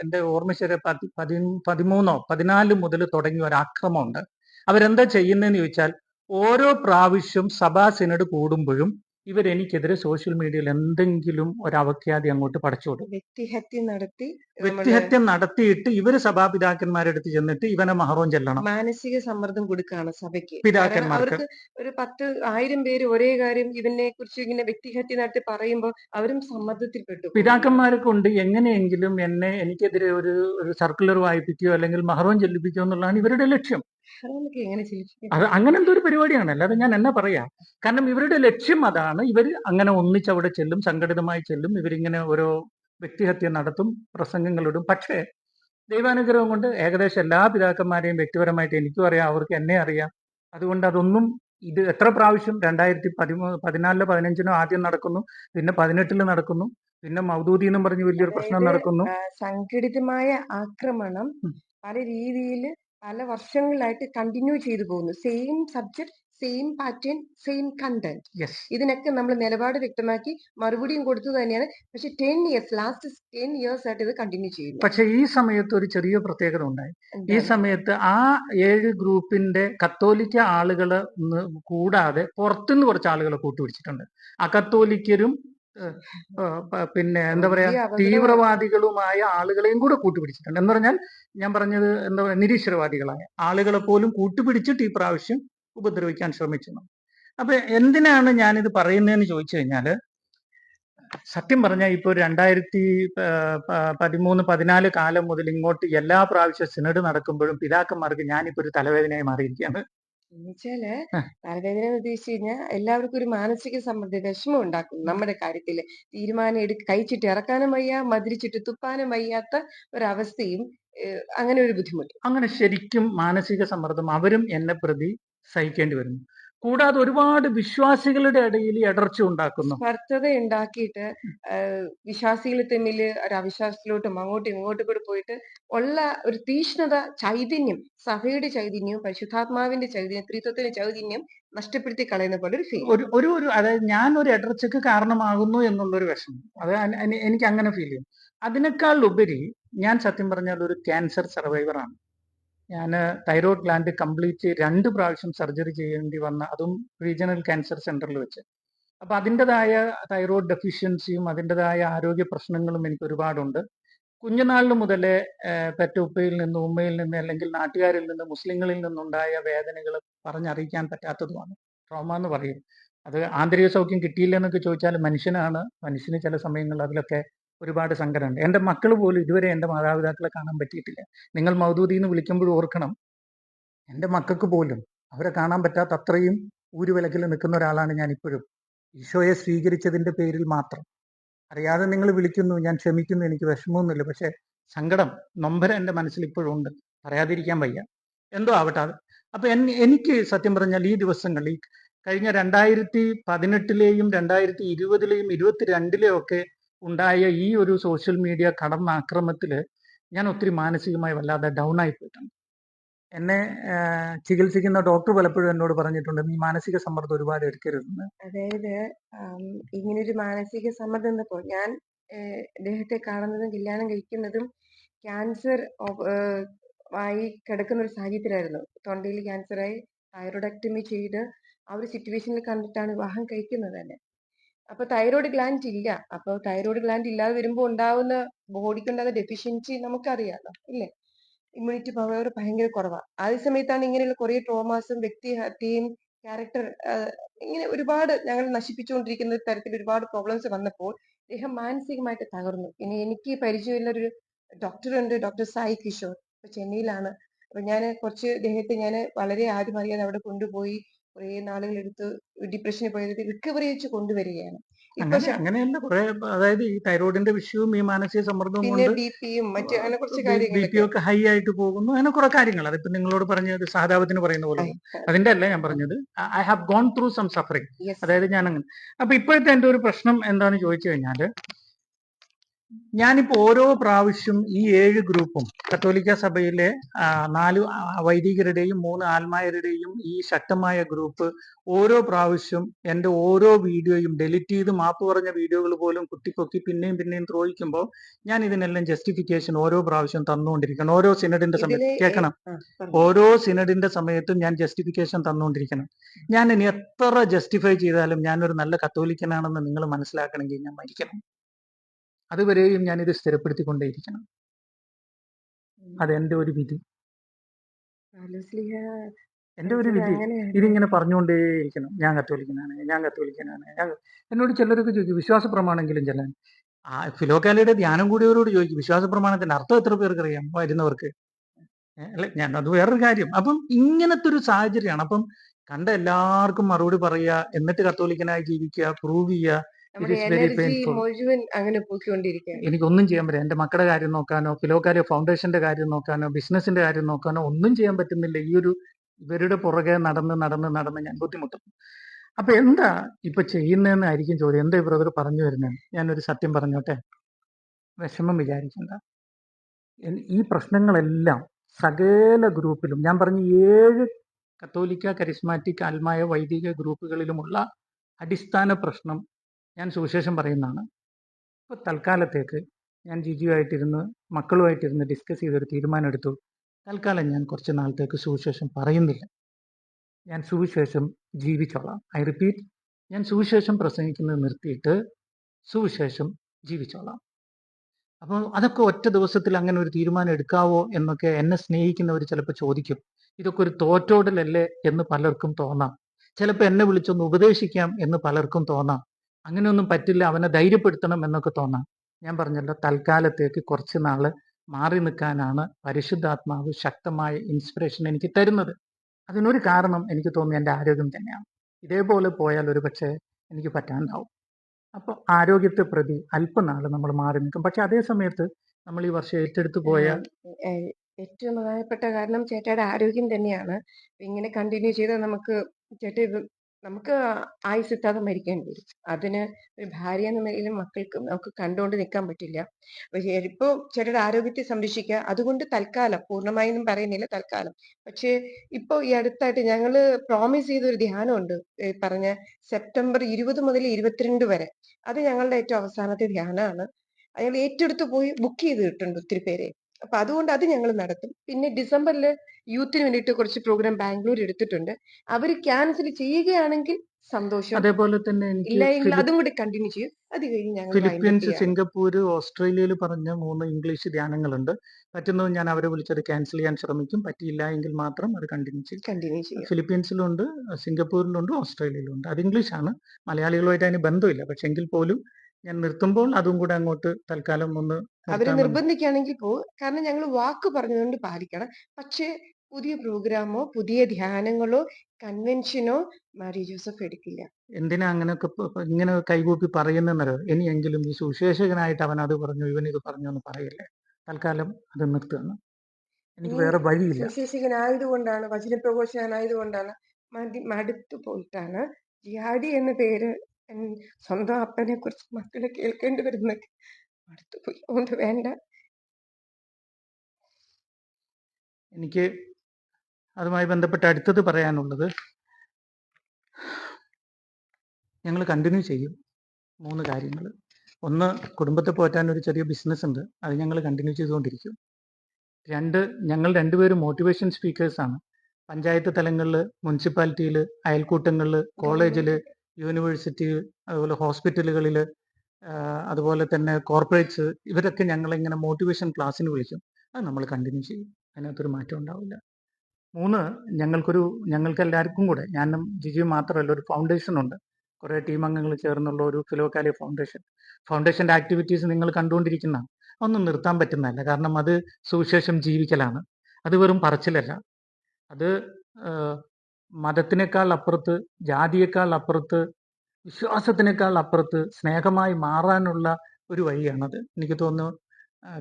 എന്റെ ഓർമ്മ ശരി പതി പതി പതിമൂന്നോ പതിനാല് മുതൽ തുടങ്ങിയ ഒരു ആക്രമമുണ്ട് അവരെന്താ ചെയ്യുന്നതെന്ന് ചോദിച്ചാൽ ഓരോ പ്രാവശ്യം സഭാ സിനഡ് കൂടുമ്പോഴും ഇവരെനിക്കെതിരെ സോഷ്യൽ മീഡിയയിൽ എന്തെങ്കിലും ഒരു അവഖ്യാതി അങ്ങോട്ട് പടച്ചു കൊടുക്കും വ്യക്തിഹത്യ നടത്തി വ്യക്തിഹത്യ നടത്തിയിട്ട് ഇവർ സഭാപിതാക്കന്മാരെ അടുത്ത് ചെന്നിട്ട് ഇവനെ മഹറോം ചെല്ലണം. മാനസിക സമ്മർദ്ദം കൊടുക്കുകയാണ് സഭയ്ക്ക്. പിതാക്കന്മാർക്ക്. ഒരു പത്ത് ആയിരം പേര് ഒരേ കാര്യം ഇവനെ കുറിച്ച് ഇങ്ങനെ വ്യക്തിഹത്യ നടത്തി പറയുമ്പോൾ അവരും സമ്മർദ്ദത്തിൽപ്പെട്ടു. പെട്ടു പിതാക്കന്മാരെ എങ്ങനെയെങ്കിലും എന്നെ എനിക്കെതിരെ ഒരു ഒരു സർക്കുലർ വായിപ്പിക്കുകയോ അല്ലെങ്കിൽ മഹറോം ചെല്ലിപ്പിക്കുകയോ എന്നുള്ളതാണ് ഇവരുടെ ലക്ഷ്യം. അത് അങ്ങനെ എന്തോ ഒരു പരിപാടിയാണ്. അല്ലാതെ ഞാൻ എന്നാ പറയാ? കാരണം ഇവരുടെ ലക്ഷ്യം അതാണ്. ഇവർ അങ്ങനെ ഒന്നിച്ച് അവിടെ ചെല്ലും സംഘടിതമായി ചെല്ലും. ഇവരിങ്ങനെ ഓരോ വ്യക്തിഹത്യ നടത്തും പ്രസംഗങ്ങളിടും. പക്ഷേ ദൈവാനുഗ്രഹം കൊണ്ട് ഏകദേശം എല്ലാ പിതാക്കന്മാരെയും വ്യക്തിപരമായിട്ട് എനിക്കും അറിയാം അവർക്ക് എന്നെ അറിയാം. അതുകൊണ്ട് അതൊന്നും ഇത് എത്ര പ്രാവശ്യം? രണ്ടായിരത്തി പതിമൂന്ന് പതിനാലിലോ പതിനഞ്ചിനോ ആദ്യം നടക്കുന്നു പിന്നെ പതിനെട്ടിൽ നടക്കുന്നു പിന്നെ മൗദൂദി എന്നും പറഞ്ഞ് വലിയൊരു പ്രശ്നം നടക്കുന്നു. സംഘടിതമായ ആക്രമണം പല രീതിയിൽ പല വർഷങ്ങളായിട്ട് കണ്ടിന്യൂ ചെയ്തു പോകുന്നു. Same subject same pattern same content ഇതിനൊക്കെ നമ്മൾ നിലപാട് വ്യക്തമാക്കി മറുപടിയും കൊടുത്തു തന്നെയാണ്. പക്ഷെ ten years last ten years ആയിട്ട് ഇത് കണ്ടിന്യൂ ചെയ്യുന്നു. പക്ഷെ ഈ സമയത്ത് ഒരു ചെറിയ പ്രത്യേകത ഉണ്ടായി. ഈ സമയത്ത് ആ ഏഴ് ഗ്രൂപ്പിന്റെ കത്തോലിക്ക ആളുകൾ കൂടാതെ പുറത്തുനിന്ന് കുറച്ച് ആളുകളെ കൂട്ടുപിടിച്ചിട്ടുണ്ട്. അകത്തോലിക്കരും പിന്നെ എന്താ പറയാ തീവ്രവാദികളുമായ ആളുകളെയും കൂടെ കൂട്ടുപിടിച്ചിട്ടുണ്ട്. എന്ന് പറഞ്ഞാൽ ഞാൻ പറഞ്ഞത് എന്താ പറയാ നിരീശ്വരവാദികളായ ആളുകളെ പോലും കൂട്ടുപിടിച്ചിട്ട് ഈ പ്രാവശ്യം ഉപദ്രവിക്കാൻ ശ്രമിച്ചു അപ്പൊ എന്തിനാണ് ഞാനിത് പറയുന്നതെന്ന് ചോദിച്ചു കഴിഞ്ഞാൽ സത്യം പറഞ്ഞാൽ ഇപ്പോൾ രണ്ടായിരത്തി പതിമൂന്ന് പതിനാല് കാലം മുതൽ ഇങ്ങോട്ട് എല്ലാ പ്രാവശ്യം സിനഡ് നടക്കുമ്പോഴും പിതാക്കന്മാർക്ക് ഞാനിപ്പോ ഒരു തലവേദനയായി മാറിയിരിക്കുകയാണ്. എന്നുവെച്ചാൽ. തലവേദന എന്ന് ഉദ്ദേശിച്ചു കഴിഞ്ഞാൽ എല്ലാവർക്കും ഒരു മാനസിക സമ്മർദ്ദം വിഷമം ഉണ്ടാക്കും. നമ്മുടെ കാര്യത്തിൽ തീരുമാനം എടുക്ക കഴിച്ചിട്ട് ഇറക്കാനും വയ്യ മതിരിച്ചിട്ട് തുപ്പാനും വയ്യാത്ത ഒരവസ്ഥയും ഏഹ്, അങ്ങനെ ഒരു ബുദ്ധിമുട്ട്. അങ്ങനെ ശരിക്കും മാനസിക സമ്മർദ്ദം അവരും എന്നെ പ്രതി സഹിക്കേണ്ടി വരുന്നു. കൂടാതെ ഒരുപാട് വിശ്വാസികളുടെ ഇടയിൽ ഇടർച്ച ഉണ്ടാക്കുന്നു. സ്പർദ്ധത ഉണ്ടാക്കിയിട്ട് വിശ്വാസികൾ തമ്മിൽ ഒരു അവിശ്വാസത്തിലോട്ടും അങ്ങോട്ടും ഇങ്ങോട്ടും കൂടെ പോയിട്ട് ഉള്ള ഒരു തീഷ്ണത ചൈതന്യം സഭയുടെ ചൈതന്യവും പരിശുദ്ധാത്മാവിന്റെ ചൈതന്യം ത്രിത്വത്തിന്റെ ചൈതന്യം നഷ്ടപ്പെടുത്തി കളയുന്ന പോലെ ഒരു ഫീൽ ഒരു ഒരു ഒരു അതായത് ഞാൻ ഒരു ഇടർച്ചക്ക് കാരണമാകുന്നു എന്നുള്ളൊരു വിഷമം. അത് എനിക്ക് അങ്ങനെ ഫീൽ ചെയ്യും. അതിനേക്കാൾ ഉപരി ഞാൻ സത്യം പറഞ്ഞാൽ ഒരു ക്യാൻസർ സർവൈവറാണ് ഞാൻ തൈറോയ്ഡ് ഗ്ലാൻഡ് കംപ്ലീറ്റ് രണ്ട് പ്രാവശ്യം സർജറി ചെയ്യേണ്ടി വന്ന അതും റീജിയണൽ ക്യാൻസർ സെന്ററിൽ വെച്ച്. അപ്പൊ അതിന്റെതായ തൈറോയ്ഡ് ഡെഫിഷ്യൻസിയും അതിന്റെതായ ആരോഗ്യ പ്രശ്നങ്ങളും എനിക്ക് ഒരുപാടുണ്ട്. കുഞ്ഞുനാളിൽ മുതലേ പെറ്റുപ്പയിൽ നിന്ന് ഉമ്മയിൽ നിന്ന് അല്ലെങ്കിൽ നാട്ടുകാരിൽ നിന്ന് മുസ്ലിങ്ങളിൽ നിന്നുണ്ടായ വേദനകൾ പറഞ്ഞറിയിക്കാൻ പറ്റാത്തതുമാണ്. ട്രോമ എന്ന് പറയും. അത് ആന്തരിക സൗഖ്യം കിട്ടിയില്ല എന്നൊക്കെ ചോദിച്ചാൽ മനുഷ്യനാണ്. മനുഷ്യന് ചില സമയങ്ങളിൽ അതിലൊക്കെ ഒരുപാട് സങ്കടമുണ്ട്. എന്റെ മക്കൾ പോലും ഇതുവരെ എന്റെ മാതാപിതാക്കളെ കാണാൻ പറ്റിയിട്ടില്ല. നിങ്ങൾ മൗദൂദി എന്ന് വിളിക്കുമ്പോൾ ഓർക്കണം എന്റെ മക്കൾക്ക് പോലും അവരെ കാണാൻ പറ്റാത്ത അത്രയും ഊരുവിലക്കിൽ നിൽക്കുന്ന ഒരാളാണ് ഞാൻ ഇപ്പോഴും ഈശോയെ സ്വീകരിച്ചതിന്റെ പേരിൽ മാത്രം. അറിയാതെ നിങ്ങൾ വിളിക്കുന്നു ഞാൻ ക്ഷമിക്കുന്നു എനിക്ക് വിഷമമൊന്നുമില്ല പക്ഷേ സങ്കടം നൊമ്പര എന്റെ മനസ്സിൽ ഇപ്പോഴും ഉണ്ട്. പറയാതിരിക്കാൻ വയ്യ. എന്തോ ആവട്ടെ അത്. അപ്പൊ എനിക്ക് സത്യം പറഞ്ഞാൽ ഈ ദിവസങ്ങളിൽ കഴിഞ്ഞ രണ്ടായിരത്തി പതിനെട്ടിലെയും രണ്ടായിരത്തി ഇരുപതിലെയും ഇരുപത്തിരണ്ടിലെയും ഒക്കെ ഉണ്ടായ ഈ ഒരു സോഷ്യൽ മീഡിയ കടന്ന ആക്രമത്തിൽ ഞാൻ ഒത്തിരി മാനസികമായി വല്ലാതെ ഡൗൺ ആയി പോയിട്ടുണ്ട്. എന്നെ ചികിത്സിക്കുന്ന ഡോക്ടർ പലപ്പോഴും എന്നോട് പറഞ്ഞിട്ടുണ്ട് നീ മാനസിക സമ്മർദ്ദം ഒരുപാട് എടുക്കരുതെന്ന്. അതായത് ഇങ്ങനെ ഇങ്ങനൊരു മാനസിക സമ്മർദ്ദം എന്നപ്പോൾ ഞാൻ ദേഹത്തെ കാണുന്നതും കല്യാണം കഴിക്കുന്നതും ക്യാൻസർ ആയി കിടക്കുന്ന ഒരു സാഹചര്യത്തിലായിരുന്നു. തൊണ്ടയിൽ ക്യാൻസറായി തൈറോയിഡക്ടമി ചെയ്ത് ആ ഒരു സിറ്റുവേഷനിൽ കണ്ടിട്ടാണ് വിവാഹം കഴിക്കുന്നത് തന്നെ. അപ്പൊ തൈറോയ്ഡ് ഗ്ലാൻഡ് ഇല്ല. അപ്പൊ തൈറോയ്ഡ് ഗ്ലാൻഡ് ഇല്ലാതെ വരുമ്പോൾ ഉണ്ടാവുന്ന ബോഡിക്ക് ഉണ്ടാകുന്ന ഡെഫിഷ്യൻസി നമുക്കറിയാലോ ഇല്ലേ? ഇമ്മ്യൂണിറ്റി പവർ ഭയങ്കര കുറവാണ് ആ സമയത്താണ് ഇങ്ങനെയുള്ള കുറെ ട്രോമാസും വ്യക്തി ഹത്യയും ക്യാരക്ടർ ഇങ്ങനെ ഒരുപാട് ഞങ്ങൾ നശിപ്പിച്ചുകൊണ്ടിരിക്കുന്ന തരത്തിൽ ഒരുപാട് പ്രോബ്ലംസ് വന്നപ്പോൾ അദ്ദേഹം മാനസികമായിട്ട് തകർന്നു. ഇനി എനിക്ക് പരിചയമുള്ള ഒരു ഡോക്ടർ ഉണ്ട് ഡോക്ടർ സായി കിഷോർ. ഇപ്പൊ ചെന്നൈയിലാണ്. അപ്പൊ ഞാൻ കുറച്ച് ഇദ്ദേഹത്തെ ഞാൻ വളരെ ആരും അറിയാതെ അവിടെ കൊണ്ടുപോയി. കുറെ നാളുകൾ എടുത്ത് ഡിപ്രഷനിൽ പോയത് റിക്കവറി വെച്ച് കൊണ്ടുവരികയാണ്. അങ്ങനെയല്ല കുറെ അതായത് ഈ തൈറോയിഡിന്റെ വിഷയവും ഈ മാനസിക സമ്മർദ്ദവും കൊണ്ട് ബി മറ്റ് അങ്ങനെ കുറച്ച് ബി പി ഒക്കെ ഹൈ ആയിട്ട് പോകുന്നു. അങ്ങനെ കുറെ കാര്യങ്ങൾ. അതിപ്പോ നിങ്ങളോട് പറഞ്ഞത് സഹതാപത്തിന് പറയുന്ന പോലെ അതിന്റെ അല്ല ഞാൻ പറഞ്ഞത്. I have gone through some suffering അതായത് ഞാൻ അങ്ങനെ അപ്പൊ ഇപ്പോഴത്തെ എന്റെ ഒരു പ്രശ്നം എന്താന്ന് ചോദിച്ചു കഴിഞ്ഞാൽ ഞാനിപ്പോ ഓരോ പ്രാവശ്യം ഈ ഏഴ് ഗ്രൂപ്പും കത്തോലിക്ക സഭയിലെ നാല് വൈദികരുടെയും മൂന്ന് ആത്മായരുടെയും ഈ ശക്തമായ ഗ്രൂപ്പ് ഓരോ പ്രാവശ്യം എന്റെ ഓരോ വീഡിയോയും ഡെലിറ്റ് ചെയ്ത് മാപ്പ് പറഞ്ഞ വീഡിയോകൾ പോലും കുത്തിക്കൊക്കി പിന്നെയും പിന്നെയും ത്രോഹിക്കുമ്പോൾ ഞാൻ ഇതിനെല്ലാം ജസ്റ്റിഫിക്കേഷൻ ഓരോ പ്രാവശ്യം തന്നുകൊണ്ടിരിക്കണം. ഓരോ സിനഡിന്റെ സമയത്ത് കേൾക്കണം. ഓരോ സിനഡിന്റെ സമയത്തും ഞാൻ ജസ്റ്റിഫിക്കേഷൻ തന്നുകൊണ്ടിരിക്കണം. ഞാൻ ഇനി എത്ര ജസ്റ്റിഫൈ ചെയ്താലും ഞാനൊരു നല്ല കത്തോലിക്കനാണെന്ന് നിങ്ങൾ മനസ്സിലാക്കണമെങ്കിൽ ഞാൻ മരിക്കണം. അതുവരെയും ഞാൻ ഇത് സ്ഥിരപ്പെടുത്തിക്കൊണ്ടേയിരിക്കണം അതെന്റെ ഒരു വിധി. എന്റെ ഒരു വിധി. ഇതിങ്ങനെ പറഞ്ഞുകൊണ്ടേയിരിക്കണം. ഞാൻ കത്തോലിക്കനാണ് ഞാൻ കത്തോലിക്കനാണ്. ഞാൻ എന്നോട് ചിലരൊക്കെ ചോദിക്കും വിശ്വാസ പ്രമാണെങ്കിലും ചെല്ലാൻ ആ ഫിലോക്കാലിയുടെ ധ്യാനം കൂടിയവരോട് ചോദിക്കും വിശ്വാസ പ്രമാണത്തിന്റെ അർത്ഥം എത്ര പേർക്ക് അറിയാം വരുന്നവർക്ക് അല്ലെ? ഞാൻ അത് വേറൊരു കാര്യം. അപ്പം ഇങ്ങനത്തെ ഒരു സാഹചര്യമാണ്. അപ്പം കണ്ട എല്ലാവർക്കും മറുപടി പറയുക എന്നിട്ട് കത്തോലിക്കനായി ജീവിക്കുക പ്രൂവ് ചെയ്യുക നമ്മുടെ എനർജി മുഴുവൻ അങ്ങനെ പോയിക്കൊണ്ടിരിക്കുകയാണ് എനിക്കൊന്നും ചെയ്യാൻ പറ്റില്ല. എന്റെ മക്കളുടെ കാര്യം നോക്കാനോ ഫിലോക്കാരിയ ഫൗണ്ടേഷന്റെ കാര്യം നോക്കാനോ ബിസിനസിന്റെ കാര്യം നോക്കാനോ ഒന്നും ചെയ്യാൻ പറ്റുന്നില്ല. ഈ ഒരു ഇവരുടെ പുറകെ നടന്ന് നടന്ന് നടന്ന് ഞാൻ ബുദ്ധിമുട്ടുന്നു അപ്പൊ എന്താ ഇപ്പൊ ചെയ്യുന്നതെന്നായിരിക്കും ചോദ്യം. എന്താ ബ്രദർ പറഞ്ഞു വരുന്നത്? ഞാനൊരു സത്യം പറഞ്ഞോട്ടെ? വിഷമം വിചാരിക്കണ്ട. ഈ പ്രശ്നങ്ങളെല്ലാം സകല ഗ്രൂപ്പിലും ഞാൻ പറഞ്ഞ ഏഴ് കത്തോലിക്ക കരിസ്മാറ്റിക് ആത്മായ വൈദിക ഗ്രൂപ്പുകളിലുമുള്ള അടിസ്ഥാന പ്രശ്നം ഞാൻ സുവിശേഷം പറയുന്നതാണ്. ഇപ്പൊ തൽക്കാലത്തേക്ക് ഞാൻ ജിജിയുമായിട്ടിരുന്ന് മക്കളുമായിട്ടിരുന്ന് ഡിസ്കസ് ചെയ്തൊരു തീരുമാനം എടുത്തു തൽക്കാലം ഞാൻ കുറച്ച് നാളത്തേക്ക് സുവിശേഷം പറയുന്നില്ല. ഞാൻ സുവിശേഷം ജീവിച്ചോളാം. ഐ റിപ്പീറ്റ് ഞാൻ സുവിശേഷം പ്രസംഗിക്കുന്നത് നിർത്തിയിട്ട് സുവിശേഷം ജീവിച്ചോളാം. അപ്പോൾ അതൊക്കെ ഒറ്റ ദിവസത്തിൽ അങ്ങനെ ഒരു തീരുമാനം എടുക്കാവോ എന്നൊക്കെ എന്നെ സ്നേഹിക്കുന്നവർ ചിലപ്പോൾ ചോദിക്കും. ഇതൊക്കെ ഒരു തോറ്റോടലല്ലേ എന്ന് പലർക്കും തോന്നാം. ചിലപ്പോൾ എന്നെ വിളിച്ചൊന്ന് ഉപദേശിക്കാം എന്ന് പലർക്കും തോന്നാം. അങ്ങനെയൊന്നും പറ്റില്ല അവനെ ധൈര്യപ്പെടുത്തണം എന്നൊക്കെ തോന്നാം. ഞാൻ പറഞ്ഞല്ലോ തൽക്കാലത്തേക്ക് കുറച്ച് നാൾ മാറി നിൽക്കാനാണ് പരിശുദ്ധാത്മാവ് ശക്തമായ ഇൻസ്പിറേഷൻ എനിക്ക് തരുന്നത്. അതിനൊരു കാരണം എനിക്ക് തോന്നി എന്റെ ആരോഗ്യം തന്നെയാണ്. ഇതേപോലെ പോയാൽ ഒരു പക്ഷേ എനിക്ക് പറ്റാണ്ടാവും. അപ്പോൾ ആരോഗ്യത്തെ പ്രതി അല്പനാൾ നമ്മൾ മാറി നിൽക്കും. പക്ഷെ അതേ സമയത്ത് നമ്മൾ ഈ വർഷം ഏറ്റെടുത്ത് പോയ ഏറ്റവും പ്രധാനപ്പെട്ട കാരണം ചേട്ടയുടെ ആരോഗ്യം തന്നെയാണ്. ഇങ്ങനെ കണ്ടിന്യൂ ചെയ്താൽ നമുക്ക് ചേട്ടൻ നമുക്ക് ആയുസ് എത്താതെ മരിക്കേണ്ടി വരും. അതിന് ഒരു ഭാര്യ എന്ന നിലയിലും മക്കൾക്ക് നമുക്ക് കണ്ടുകൊണ്ട് നിൽക്കാൻ പറ്റില്ല. ഇപ്പോൾ ചിലരുടെ ആരോഗ്യത്തെ സംരക്ഷിക്കുക അതുകൊണ്ട് തൽക്കാലം പൂർണമായൊന്നും പറയുന്നില്ല തൽക്കാലം. പക്ഷേ ഇപ്പോൾ ഈ അടുത്തായിട്ട് ഞങ്ങൾ പ്രോമിസ് ചെയ്ത ഒരു ധ്യാനമുണ്ട്. പറഞ്ഞ സെപ്റ്റംബർ ഇരുപത് മുതൽ ഇരുപത്തിരണ്ട് വരെ. അത് ഞങ്ങളുടെ ഏറ്റവും അവസാനത്തെ ധ്യാനമാണ്. അയാൾ ഏറ്റെടുത്ത് പോയി ബുക്ക് ചെയ്തിട്ടുണ്ട് ഒത്തിരി പേരെ. അപ്പൊ അതുകൊണ്ട് അത് ഞങ്ങൾ നടത്തും. പിന്നെ ഡിസംബറിൽ യൂത്തിന് വേണ്ടിയിട്ട് കുറച്ച് പ്രോഗ്രാം ബാംഗ്ലൂർ എടുത്തിട്ടുണ്ട്. അവർ ക്യാൻസൽ ചെയ്യുകയാണെങ്കിൽ സന്തോഷം. അതേപോലെ തന്നെ എനിക്ക് ഇല്ല എങ്കിൽ ഫിലി- അതും കൂടി കണ്ടിന്യൂ ചെയ്യും. അത് കഴിഞ്ഞ് ഞങ്ങൾ ഫിലിപ്പീൻസ് സിംഗപ്പൂർ സിംഗപ്പൂര് ഓസ്ട്രേലിയയിൽ പറഞ്ഞ മൂന്ന് ഇംഗ്ലീഷ് ധ്യാനങ്ങളുണ്ട് പറ്റുന്നത് ഞാൻ അവരെ വിളിച്ചത് ക്യാൻസൽ ചെയ്യാൻ ശ്രമിക്കും. പറ്റിയില്ല എങ്കിൽ മാത്രം അത് കണ്ടിന്യൂ ചെയ്യും. കണ്ടിന്യൂ ചെയ്യും. ഫിലിപ്പീൻസിലുണ്ട് സിംഗപ്പൂരിലുണ്ട് ഓസ്ട്രേലിയയിലുണ്ട്. അത് ഇംഗ്ലീഷ് ആണ് മലയാളികളുമായിട്ട് അതിന് ബന്ധമില്ല. പക്ഷെ എങ്കിൽ പോലും ഞാൻ നിർത്തുമ്പോൾ അതും കൂടെ അങ്ങോട്ട് തൽക്കാലം ഒന്ന് അവർ നിർബന്ധിക്കുകയാണെങ്കിൽ പോകും കാരണം ഞങ്ങൾ വാക്ക് പറഞ്ഞുകൊണ്ട് പാലിക്കണം. പക്ഷേ പുതിയ പ്രോഗ്രാമോ പുതിയ ധ്യാനങ്ങളോ കൺവെൻഷനോ മാരി ജോസഫ് എടുക്കില്ല. എന്തിനാ അങ്ങനെയൊക്കെ പ- പ- ഇങ്ങനെ കൈകൂപ്പി പറയുന്നല്ലോ ഇനിയെങ്കിലും ഈ സുശേഷകനായിട്ട് അവൻ അത് പറഞ്ഞു ഇവൻ ഇത് പറഞ്ഞു എന്ന് പറയില്ലേ? തൽക്കാലം അത് നിർത്തുകയാണ് എനിക്ക് ഇനി വേറെ വഴിയില്ല. സുശേഷകനായതുകൊണ്ടാണ് വചനപ്രഘോഷകനായതുകൊണ്ടാണ് മടി മടുത്തു പോയിട്ടാണ് ജിഹാദി എന്ന പേര് എൻ- സ്വന്തം അപ്പനെ കുറിച്ച് മക്കളെ കേൾക്കേണ്ടി വരുന്നൊക്കെ മടുത്തു പോയി. അതുകൊണ്ട് വേണ്ട. എനിക്ക് അതുമായി ബന്ധപ്പെട്ട് അടുത്തത് പറയാനുള്ളത് ഞങ്ങൾ കണ്ടിന്യൂ ചെയ്യും മൂന്ന് കാര്യങ്ങൾ. ഒന്ന് കുടുംബത്തെ പോറ്റാൻ ഒരു ചെറിയ ബിസിനസ് ഉണ്ട്. അത് ഞങ്ങൾ കണ്ടിന്യൂ ചെയ്തുകൊണ്ടിരിക്കും. രണ്ട് ഞങ്ങൾ രണ്ടുപേരും മോട്ടിവേഷൻ സ്പീക്കേഴ്സാണ് ആണ്. പഞ്ചായത്ത് തലങ്ങളിൽ മുനിസിപ്പാലിറ്റിയിൽ അയൽക്കൂട്ടങ്ങളിൽ കോളേജിൽ യൂണിവേഴ്സിറ്റി അതുപോലെ ഹോസ്പിറ്റലുകളിൽ അതുപോലെ തന്നെ കോർപ്പറേറ്റ്സ് ഇവരൊക്കെ ഞങ്ങളിങ്ങനെ മോട്ടിവേഷൻ ക്ലാസ്സിന് വിളിക്കും. അത് നമ്മൾ കണ്ടിന്യൂ ചെയ്യും. അതിനകത്തൊരു മാറ്റം ഉണ്ടാവില്ല. മൂന്ന് ഞങ്ങൾക്കൊരു ഞങ്ങൾക്ക് എല്ലാവർക്കും കൂടെ ഞാനും ജിജിയും മാത്രമല്ല ഒരു ഫൗണ്ടേഷൻ ഉണ്ട്. കുറേ ടീം അംഗങ്ങൾ ചേർന്നുള്ള ഒരു ഫിലോക്കാലി ഫൗണ്ടേഷൻ ഫൗണ്ടേഷന്റെ ആക്ടിവിറ്റീസ് നിങ്ങൾ കണ്ടുകൊണ്ടിരിക്കുന്ന ഒന്നും നിർത്താൻ പറ്റുന്നതല്ല. കാരണം അത് സുവിശേഷം ജീവിക്കലാണ്. അത് വെറും പറച്ചിലല്ല. അത് മതത്തിനേക്കാൾ അപ്പുറത്ത് ജാതിയേക്കാൾ അപ്പുറത്ത് വിശ്വാസത്തിനേക്കാൾ അപ്പുറത്ത് സ്നേഹമായി മാറാനുള്ള ഒരു വഴിയാണത്. എനിക്ക് തോന്നുന്നു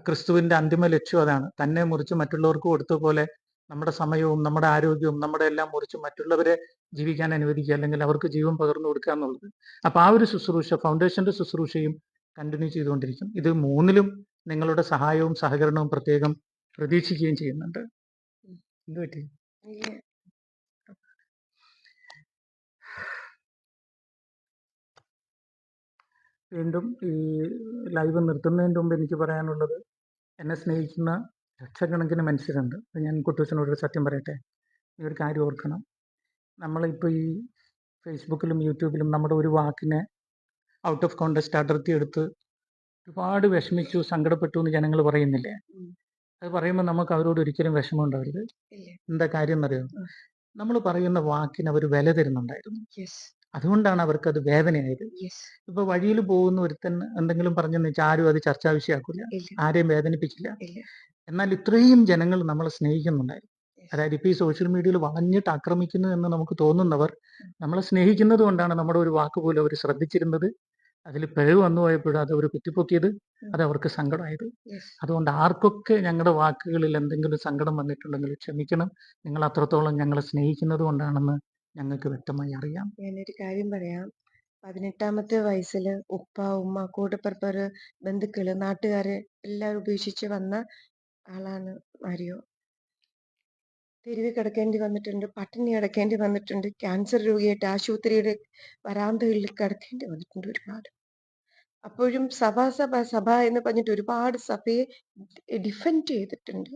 ക്രിസ്തുവിന്റെ അന്തിമ ലക്ഷ്യം അതാണ്. തന്നെ മുറിച്ച് മറ്റുള്ളവർക്ക് കൊടുത്ത പോലെ നമ്മുടെ സമയവും നമ്മുടെ ആരോഗ്യവും നമ്മുടെ എല്ലാം മുറിച്ച് മറ്റുള്ളവരെ ജീവിക്കാൻ അനുവദിക്കുക അല്ലെങ്കിൽ അവർക്ക് ജീവൻ പകർന്നു കൊടുക്കുക എന്നുള്ളത്. അപ്പൊ ആ ഒരു ശുശ്രൂഷ ഫൗണ്ടേഷന്റെ ശുശ്രൂഷയും കണ്ടിന്യൂ ചെയ്തുകൊണ്ടിരിക്കും. ഇത് മൂന്നിലും നിങ്ങളുടെ സഹായവും സഹകരണവും പ്രത്യേകം പ്രതീക്ഷിക്കുകയും ചെയ്യുന്നുണ്ട്. എന്ത് പറ്റി ഇല്ല. വീണ്ടും ഈ ലൈവ് നിർത്തുന്നതിന്റെ മുമ്പ് എനിക്ക് പറയാനുള്ളത് എന്നെ സ്നേഹിക്കുന്ന ലക്ഷക്കണക്കിന് മനുഷ്യരുണ്ട്. അപ്പം ഞാൻ കുട്ടൂസനോട് ഒരു സത്യം പറയട്ടെ? ഈ ഒരു കാര്യം ഓർക്കണം. നമ്മളിപ്പോൾ ഈ ഫേസ്ബുക്കിലും യൂട്യൂബിലും നമ്മുടെ ഒരു വാക്കിനെ ഔട്ട് ഓഫ് കോണ്ടസ്റ്റ് അടർത്തിയെടുത്ത് ഒരുപാട് വിഷമിച്ചു സങ്കടപ്പെട്ടു എന്ന് ജനങ്ങൾ പറയുന്നില്ലേ? അത് പറയുമ്പോൾ നമുക്ക് അവരോട് ഒരിക്കലും വിഷമം ഉണ്ടാവരുത്. എന്താ കാര്യം എന്നറിയോ? നമ്മൾ പറയുന്ന വാക്കിന് അവർ വില തരുന്നുണ്ടായിരുന്നു. അതുകൊണ്ടാണ് അവർക്കത് വേദനയായത്. ഇപ്പൊ വഴിയിൽ പോകുന്ന ഒരുത്തൻ എന്തെങ്കിലും പറഞ്ഞെന്ന് വെച്ചാൽ ആരും അത് ചർച്ചാ വിഷയമാക്കില്ല ആരെയും വേദനിപ്പിക്കില്ല എന്നാൽ ഇത്രയും ജനങ്ങൾ നമ്മളെ സ്നേഹിക്കുന്നുണ്ടായിരുന്നു. അതായത് ഇപ്പൊ ഈ സോഷ്യൽ മീഡിയയിൽ വളഞ്ഞിട്ട് ആക്രമിക്കുന്നു എന്ന് നമുക്ക് തോന്നുന്നവർ നമ്മളെ സ്നേഹിക്കുന്നത് കൊണ്ടാണ് നമ്മുടെ ഒരു വാക്ക് പോലും അവർ ശ്രദ്ധിച്ചിരുന്നത്. അതിൽ പിഴവ് വന്നു പോയപ്പോഴും അത് അവർ കുത്തിപ്പൊക്കിയത്. അത് അവർക്ക് സങ്കടമായത്. അതുകൊണ്ട് ആർക്കൊക്കെ ഞങ്ങളുടെ വാക്കുകളിൽ എന്തെങ്കിലും സങ്കടം വന്നിട്ടുണ്ടെങ്കിൽ ക്ഷമിക്കണം. നിങ്ങൾ അത്രത്തോളം ഞങ്ങളെ സ്നേഹിക്കുന്നത് കൊണ്ടാണെന്ന് ഞങ്ങൾക്ക് വ്യക്തമായി അറിയാം. ഞാനൊരു കാര്യം പറയാം. പതിനെട്ടാമത്തെ വയസ്സിൽ ഉപ്പ ഉമ്മ കൂടപ്പിറപ്പര് ബന്ധുക്കൾ നാട്ടുകാര് എല്ലാവരും ഉപേക്ഷിച്ച് വന്ന ആളാണ് മാരിയോ. തെരുവി കിടക്കേണ്ടി വന്നിട്ടുണ്ട് പട്ടിണി കിടക്കേണ്ടി വന്നിട്ടുണ്ട് ക്യാൻസർ രോഗിയായിട്ട് ആശുപത്രിയുടെ വരാന്തകളിൽ കിടക്കേണ്ടി വന്നിട്ടുണ്ട് ഒരുപാട്. അപ്പോഴും സഭ സഭ എന്ന് പറഞ്ഞിട്ട് ഒരുപാട് സഭയെ ഡിഫെൻഡ് ചെയ്തിട്ടുണ്ട്.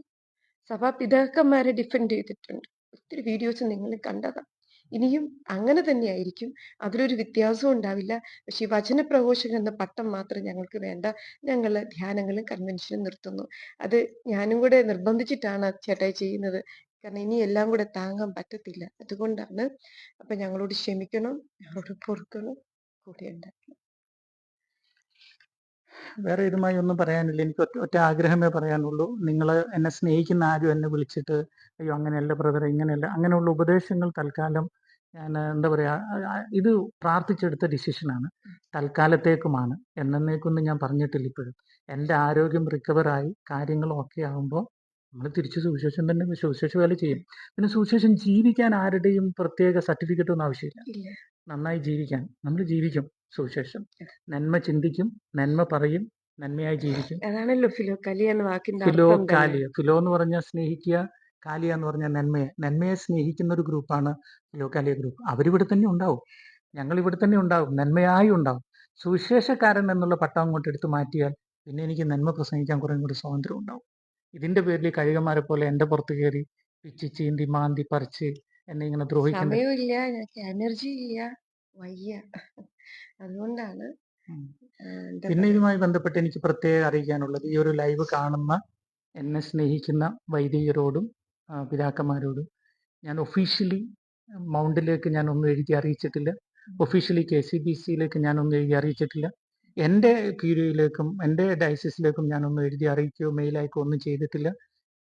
സഭാ പിതാക്കന്മാരെ ഡിഫെൻഡ് ചെയ്തിട്ടുണ്ട്. ഒത്തിരി വീഡിയോസ് നിങ്ങൾ കണ്ടതാ. ഇനിയും അങ്ങനെ തന്നെയായിരിക്കും. അതിലൊരു വ്യത്യാസവും ഉണ്ടാവില്ല. പക്ഷെ വചന പ്രഘോഷകൻ എന്ന പട്ടം മാത്രം ഞങ്ങൾക്ക് വേണ്ട. ഞങ്ങൾ ധ്യാനങ്ങളും കൺവെൻഷനും നിർത്തുന്നു. അത് ഞാനും കൂടെ നിർബന്ധിച്ചിട്ടാണ് ചേട്ടായി ചെയ്യുന്നത്. കാരണം ഇനി എല്ലാം കൂടെ താങ്ങാൻ പറ്റത്തില്ല. അതുകൊണ്ടാണ് അപ്പൊ ഞങ്ങളോട് ക്ഷമിക്കണം. ഞങ്ങളോട് പൊറുക്കണം. കൂടെ ഉണ്ടാക്കണം. വേറെ ഇതുമായി ഒന്നും പറയാനില്ല. എനിക്ക് ഒറ്റ ഒറ്റ ആഗ്രഹമേ പറയാനുള്ളൂ. നിങ്ങൾ എന്നെ സ്നേഹിക്കുന്ന ആരും എന്നെ വിളിച്ചിട്ട് അയ്യോ അങ്ങനെയല്ല ബ്രദർ ഇങ്ങനെയല്ല. അങ്ങനെയുള്ള ഉപദേശങ്ങൾ തൽക്കാലം ഞാൻ എന്താ പറയാ ആ- ആ- ഇത് പ്രാർത്ഥിച്ചെടുത്ത ഡിസിഷനാണ്. തൽക്കാലത്തേക്കുമാണ്. എന്നേക്കൊന്നും ഞാൻ പറഞ്ഞിട്ടില്ല ഇപ്പോഴും. എന്റെ ആരോഗ്യം റിക്കവറായി കാര്യങ്ങൾ ഓക്കെ ആകുമ്പോൾ നമ്മൾ തിരിച്ച് സുവിശേഷം തന്നെ സുവിശേഷ വേല ചെയ്യും. പിന്നെ സുവിശേഷം ജീവിക്കാൻ ആരുടെയും പ്രത്യേക സർട്ടിഫിക്കറ്റ് ഒന്നും ആവശ്യമില്ല. നന്നായി ജീവിക്കാൻ. നമ്മൾ ജീവിക്കും സുവിശേഷം. നന്മ ചിന്തിക്കും നന്മ പറയും നന്മയായി ജീവിക്കും. അതാണല്ലോ ഫിലോ കലി എന്ന വാക്കിന്റെ ഫിലോ അർത്ഥം തന്നെ. കാലിയ ഫിലോ എന്ന് പറഞ്ഞാൽ സ്നേഹിക്കുക കാലിയ എന്ന് പറഞ്ഞ നന്മയെ. നന്മയെ സ്നേഹിക്കുന്ന ഒരു ഗ്രൂപ്പാണ് ലോകാലിയ കാലിയ ഗ്രൂപ്പ് അവരിവിടെ തന്നെ ഉണ്ടാവും. ഞങ്ങൾ ഇവിടെ തന്നെ ഉണ്ടാവും. നന്മയായി ഉണ്ടാവും. സുവിശേഷക്കാരൻ എന്നുള്ള പട്ടം അങ്ങോട്ട് എടുത്ത് മാറ്റിയാൽ പിന്നെ എനിക്ക് നന്മ പ്രസംഗിക്കാൻ കുറേ കൂടി സ്വാതന്ത്ര്യം ഉണ്ടാവും. ഇതിന്റെ പേരിൽ കഴുകന്മാരെ പോലെ എന്റെ പുറത്ത് കയറി പിച്ചി ചീന്തി മാന്തി പറിച്ച് എന്നെ ഇങ്ങനെ ദ്രോഹിക്കുന്നത് എനർജി ഇല്ല. വയ്യ. അതുകൊണ്ടാണ് പിന്നെ ഇതുമായി ബന്ധപ്പെട്ട് എനിക്ക് പ്രത്യേകം അറിയിക്കാനുള്ളത് ഈ ഒരു ലൈവ് കാണുന്ന എന്നെ സ്നേഹിക്കുന്ന വൈദികരോടും പിതാക്കന്മാരോടും. ഞാൻ ഒഫീഷ്യലി മൗണ്ടിലേക്ക് ഞാൻ ഒന്നും എഴുതി അറിയിച്ചിട്ടില്ല. ഒഫീഷ്യലി കെ സി ബി സിയിലേക്ക് ഞാനൊന്നും എഴുതി അറിയിച്ചിട്ടില്ല. എന്റെ കീഴിലേക്കും എന്റെ ഡയസിസിലേക്കും ഞാനൊന്നും എഴുതി അറിയിക്കുകയോ മെയിലായിക്കോ ഒന്നും ചെയ്തിട്ടില്ല.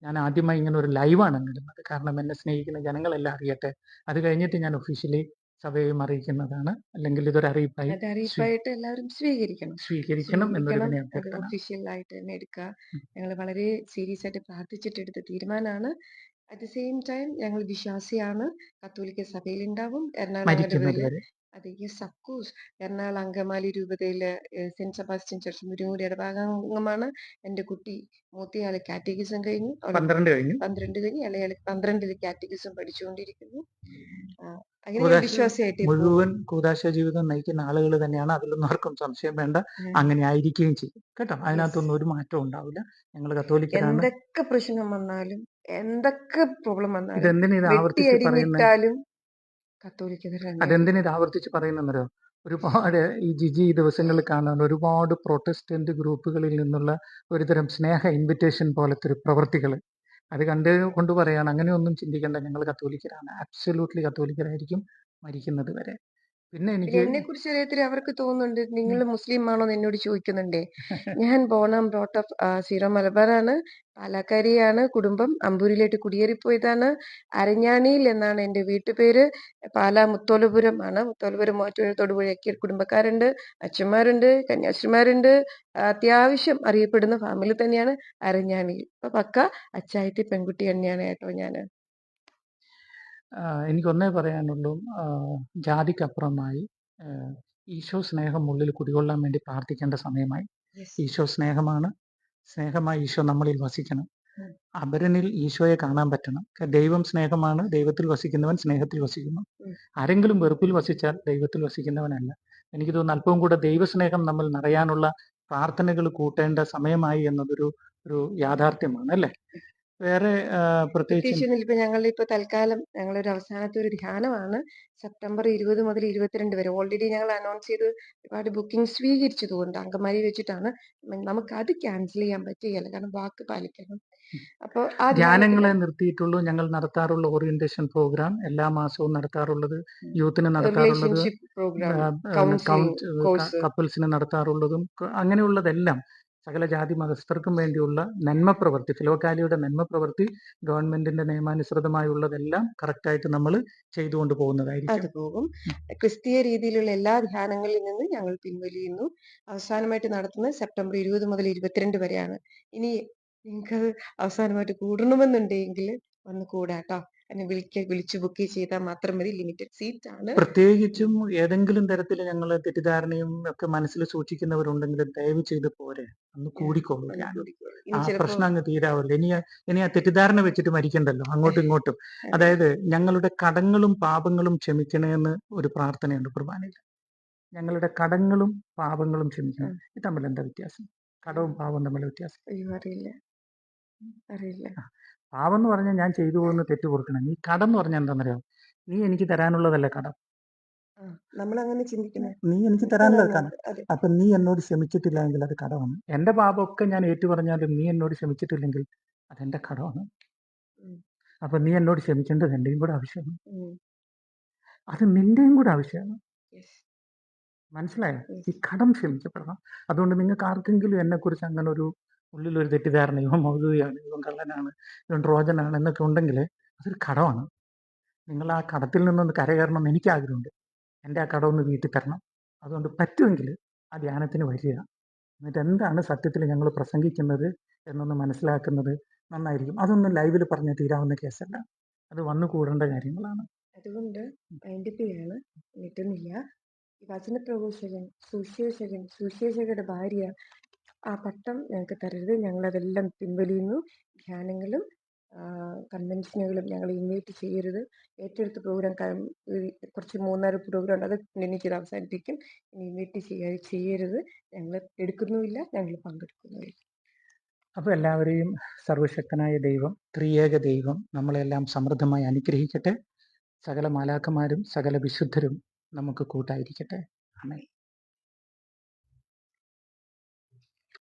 ഞാൻ ആദ്യമായി ഇങ്ങനെ ഒരു ലൈവാണ് ഇടുന്നത്. കാരണം എന്നെ സ്നേഹിക്കുന്ന ജനങ്ങളെല്ലാം അറിയട്ടെ. അത് കഴിഞ്ഞിട്ട് ഞാൻ ഒഫീഷ്യലി സഭയെയും അറിയിക്കുന്നതാണ്. അല്ലെങ്കിൽ ഇതൊരു അറിയിപ്പായി അറിയിപ്പായിട്ട് എല്ലാവരും സ്വീകരിക്കണം. സ്വീകരിക്കണം എന്നൊരു ഒഫീഷ്യൽ ആയിട്ട് തന്നെ എടുക്കുക. ഞങ്ങൾ വളരെ സീരിയസ് ആയിട്ട് പ്രാർത്ഥിച്ചിട്ട് എടുത്ത തീരുമാനമാണ്. അറ്റ് ദ സെയിം ടൈം ഞങ്ങൾ വിശ്വാസിയാണ്. കത്തോലിക്ക സഭയിൽ ഉണ്ടാവും എറണാകുളം അതെ യെസ് അഫ്കോഴ്സ് എറണാകുളം അങ്കമാലി രൂപതയിലെ സെന്റ് സെന്റ് സെബാസ്റ്റ്യൻ ചർച്ച് മുരുകൂടി ഇടഭാഗമാണ് എന്റെ കുട്ടി മൂത്തയാൾ കാറ്റഗിസം കഴിഞ്ഞു. പന്ത്രണ്ട് കഴിഞ്ഞു. പന്ത്രണ്ട് കഴിഞ്ഞ്. ഇളയാൾ പന്ത്രണ്ടിൽ കാറ്റഗിസം പഠിച്ചുകൊണ്ടിരിക്കുന്നു. അങ്ങനെ മുഴുവൻ കൂതാശ ജീവിതം നയിക്കുന്ന ആളുകൾ തന്നെയാണ്. അതിലൊന്നും ആർക്കും സംശയം വേണ്ട. അങ്ങനെ ആയിരിക്കുകയും ചെയ്യും. കേട്ടോ? അതിനകത്തൊന്നും ഒരു മാറ്റം ഉണ്ടാവില്ല. ഞങ്ങൾ കത്തോലിക്കരാണ്. എന്തൊക്കെ പ്രശ്നം വന്നാലും എന്തൊക്കെ പ്രോബ്ലം വന്നാലും അതെന്തിനാ ഇത് ആവർത്തിച്ച് പറയുന്നോ ഒരുപാട് ഈ ജിജി ഈ ദിവസങ്ങളിൽ കാണാൻ ഒരുപാട് പ്രൊട്ടസ്റ്റന്റ് ഗ്രൂപ്പുകളിൽ നിന്നുള്ള ഒരുതരം സ്നേഹ ഇൻവിറ്റേഷൻ പോലത്തെ ഒരു പ്രവൃത്തികൾ അത് കണ്ട് കൊണ്ട് പറയാണ് അങ്ങനെയൊന്നും ചിന്തിക്കേണ്ട. ഞങ്ങൾ കത്തോലിക്കരാണ്. ആബ്സല്യൂട്ട്ലി കത്തോലിക്കരായിരിക്കും മരിക്കുന്നത് വരെ. പിന്നെ എനിക്ക് എന്നെ കുറിച്ച് അറിയത്തില്ല അവർക്ക് തോന്നുന്നുണ്ട് നിങ്ങൾ മുസ്ലിം ആണോ എന്ന് എന്നോട് ചോദിക്കുന്നുണ്ടേ. ഞാൻ born and brought of Syro മലബാറാണ് പാലക്കാരിയാണ് കുടുംബം അമ്പൂരിലേക്ക് കുടിയേറിപ്പോയതാണ് അരഞ്ഞാണിയിൽ എന്നാണ് എന്റെ വീട്ടുപേര് പാല മുത്തോലപുരം ആണ് മുത്തോലപുരം മൂവാറ്റുപുഴ തൊടുപുഴയൊക്കെ കുടുംബക്കാരുണ്ട് അച്ഛന്മാരുണ്ട് കന്യാസ്ത്രീമാരുണ്ട് അത്യാവശ്യം അറിയപ്പെടുന്ന ഫാമിലി തന്നെയാണ് അരഞ്ഞാണിയിൽ. അപ്പൊ പക്ക അച്ചായത്തി പെൺകുട്ടി തന്നെയാണ് കേട്ടോ ഞാൻ. എനിക്കൊന്നേ പറയാനുള്ളൂ. ജാതിക്കപ്പുറമായി ഈശോ സ്നേഹം ഉള്ളിൽ കുടികൊള്ളാൻ വേണ്ടി പ്രാർത്ഥിക്കേണ്ട സമയമായി. ഈശോ സ്നേഹമാണ്. സ്നേഹമായി ഈശോ നമ്മളിൽ വസിക്കണം. അപരനിൽ ഈശോയെ കാണാൻ പറ്റണം. ദൈവം സ്നേഹമാണ്. ദൈവത്തിൽ വസിക്കുന്നവൻ സ്നേഹത്തിൽ വസിക്കുന്നു. ആരെങ്കിലും വെറുപ്പിൽ വസിച്ചാൽ ദൈവത്തിൽ വസിക്കുന്നവനല്ല. എനിക്ക് തോന്നുന്നു അല്പവും കൂടെ ദൈവസ്നേഹം നമ്മൾ നിറയാനുള്ള പ്രാർത്ഥനകൾ കൂട്ടേണ്ട സമയമായി എന്നതൊരു ഒരു യാഥാർത്ഥ്യമാണ് അല്ലേ? വേറെ പ്രത്യേകിച്ച് ഞങ്ങൾ ഇപ്പൊ തൽക്കാലം ഞങ്ങളൊരു അവസാനത്തെ ഒരു ധ്യാനമാണ്. സെപ്റ്റംബർ ഇരുപത് മുതൽ ഇരുപത്തിരണ്ട് വരെ. ഓൾറെഡി ഞങ്ങൾ അനൗൺസ് ചെയ്ത് ഒരുപാട് ബുക്കിംഗ് സ്വീകരിച്ചതുകൊണ്ട് അങ്കമാലി വെച്ചിട്ടാണ്. നമുക്ക് അത് ക്യാൻസൽ ചെയ്യാൻ പറ്റുകയില്ല. കാരണം വാക്ക് പാലിക്കണം. അപ്പൊ ആ ധ്യാനങ്ങളെ നിർത്തിയിട്ടുള്ളൂ. ഞങ്ങൾ നടത്താറുള്ള ഓറിയന്റേഷൻ പ്രോഗ്രാം എല്ലാ മാസവും നടത്താറുള്ളത്. യൂത്തിന് നടത്താറുള്ളത്. കപ്പിൾസിന് നടത്താറുള്ളതും അങ്ങനെയുള്ളതെല്ലാം സകല ജാതി മതസ്ഥർക്കും വേണ്ടിയുള്ള നന്മ പ്രവൃത്തി ഫിലോകാലിയുടെ നന്മ പ്രവൃത്തി ഗവൺമെന്റിന്റെ നിയമാനുസൃതമായുള്ളതെല്ലാം കറക്റ്റായിട്ട് നമ്മൾ ചെയ്തുകൊണ്ട് അത് പോകുന്നതായിരിക്കും പോകും ക്രിസ്തീയ രീതിയിലുള്ള എല്ലാ ധ്യാനങ്ങളിൽ നിന്ന് ഞങ്ങൾ പിൻവലിയുന്നു. അവസാനമായിട്ട് നടത്തുന്നത് സെപ്റ്റംബർ ഇരുപത് മുതൽ ഇരുപത്തിരണ്ട് വരെയാണ്. ഇനി നിങ്ങൾക്ക് അവസാനമായിട്ട് കൂടണമെന്നുണ്ടെങ്കിൽ വന്ന് കൂടാട്ടോ. വിളിക്ക വിളിച്ച് ബുക്ക് ചെയ്താൽ മാത്രം മതി. ലിമിറ്റഡ് സീറ്റ് ആണ്. പ്രത്യേകിച്ചും ഏതെങ്കിലും തരത്തിൽ ഞങ്ങൾ തെറ്റിദ്ധാരണയും ഒക്കെ മനസ്സിൽ സൂക്ഷിക്കുന്നവരുണ്ടെങ്കിൽ ദയവ് ചെയ്ത് പോരെ. ഒന്ന് കൂടിക്കോളൂ. ആ പ്രശ്നം അങ്ങ് തീരാവല്ലോ ഇനി ഇനി ആ തെറ്റിദ്ധാരണ വെച്ചിട്ട് മരിക്കണ്ടല്ലോ. അങ്ങോട്ടും ഇങ്ങോട്ടും. അതായത് ഞങ്ങളുടെ കടങ്ങളും പാപങ്ങളും ക്ഷമിക്കണേന്ന് ഒരു പ്രാർത്ഥനയുണ്ട് കുർബാനയിൽ. ഞങ്ങളുടെ കടങ്ങളും പാപങ്ങളും ക്ഷമിക്കണം. ഇത് തമ്മിൽ എന്താ വ്യത്യാസം? കടവും പാപവും തമ്മിൽ വ്യത്യാസം. അയ്യോ അറിയില്ല. അറിയില്ല. പാപം എന്ന് പറഞ്ഞാൽ ഞാൻ ചെയ്തു പോകുന്ന തെറ്റ് കൊടുക്കണം നീ കടം എന്ന് പറഞ്ഞാൽ എന്താണെന്നറിയോ നീ എനിക്ക് തരാനുള്ളതല്ല കടം. നമ്മൾ അങ്ങനെ ചിന്തിക്കുന്നത് നീ എനിക്ക് തരാനുള്ളത് കടം. അതെ അപ്പൊ നീ എന്നോട് ക്ഷമിച്ചിട്ടില്ല എങ്കിൽ അത് കടമാണ്. എന്റെ പാപമൊക്കെ ഞാൻ ഏറ്റു പറഞ്ഞാലും നീ എന്നോട് ക്ഷമിച്ചിട്ടില്ലെങ്കിൽ അതെന്റെ കടമാണ്. ഉം. അപ്പൊ നീ എന്നോട് ക്ഷമിക്കേണ്ടത് എന്റെയും കൂടെ ആവശ്യമാണ്. ഉം. അത് നിന്റെയും കൂടെ ആവശ്യമാണ്. Yes. മനസ്സിലായോ? Yes. ഈ കടം ക്ഷമിക്കപ്പെടണം. അതുകൊണ്ട് നിങ്ങൾക്ക് ആർക്കെങ്കിലും എന്നെ കുറിച്ച് അങ്ങനെ ഒരു ഉള്ളിലൊരു തെറ്റിദ്ധാരണ ഇവൻ മൗതുകയാണ് ഇവൻ കള്ളനാണ് ഇവൻ ട്രോജനാണ് എന്നൊക്കെ ഉണ്ടെങ്കിൽ അതൊരു കടമാണ്. നിങ്ങൾ ആ കടത്തിൽ നിന്നൊന്ന് കരകയറണം എന്ന് എനിക്ക് ആഗ്രഹമുണ്ട്. എന്റെ ആ കടമൊന്ന് വീട്ടിൽ തരണം. അതുകൊണ്ട് പറ്റുമെങ്കിൽ ആ ധ്യാനത്തിന് വരിക. എന്നിട്ട് എന്താണ് സത്യത്തിൽ ഞങ്ങൾ പ്രസംഗിക്കുന്നത് എന്നൊന്ന് മനസ്സിലാക്കുന്നത് നന്നായിരിക്കും. അതൊന്നും ലൈവിൽ പറഞ്ഞ് തീരാവുന്ന കേസല്ല. അത് വന്നു കൂടേണ്ട കാര്യങ്ങളാണ്. അതുകൊണ്ട് വൈൻഡപ്പിയാണ് കിട്ടുന്നില്ല വചനപ്രഘോഷകൻ സുശേഷകൻ സുശേഷകരുടെ ഭാര്യ ആ പട്ടം ഞങ്ങൾക്ക് തരരുത്. ഞങ്ങൾ അതെല്ലാം പിൻവലിയുന്നു. ധ്യാനങ്ങളും കൺവെൻഷനുകളും ഞങ്ങൾ ഇൻവൈറ്റ് ചെയ്യരുത്. ഏറ്റെടുത്ത പ്രോഗ്രാം കുറച്ച് മൂന്നാൽ പ്രോഗ്രാം ഉണ്ട് അത് ക്ലിനിക്കിൽ അവസാനിപ്പിക്കും. ഇനി ഇൻവൈറ്റ് ചെയ്യാ ചെയ്യരുത്. ഞങ്ങൾ എടുക്കുന്നുമില്ല. ഞങ്ങൾ പങ്കെടുക്കുന്നുമില്ല. അപ്പോൾ എല്ലാവരെയും സർവശക്തനായ ദൈവം ത്രിയേക ദൈവം നമ്മളെല്ലാം സമൃദ്ധമായി അനുഗ്രഹിക്കട്ടെ. സകല മാലാക്കന്മാരും സകല വിശുദ്ധരും നമുക്ക് കൂട്ടായിരിക്കട്ടെ. ആമേൻ.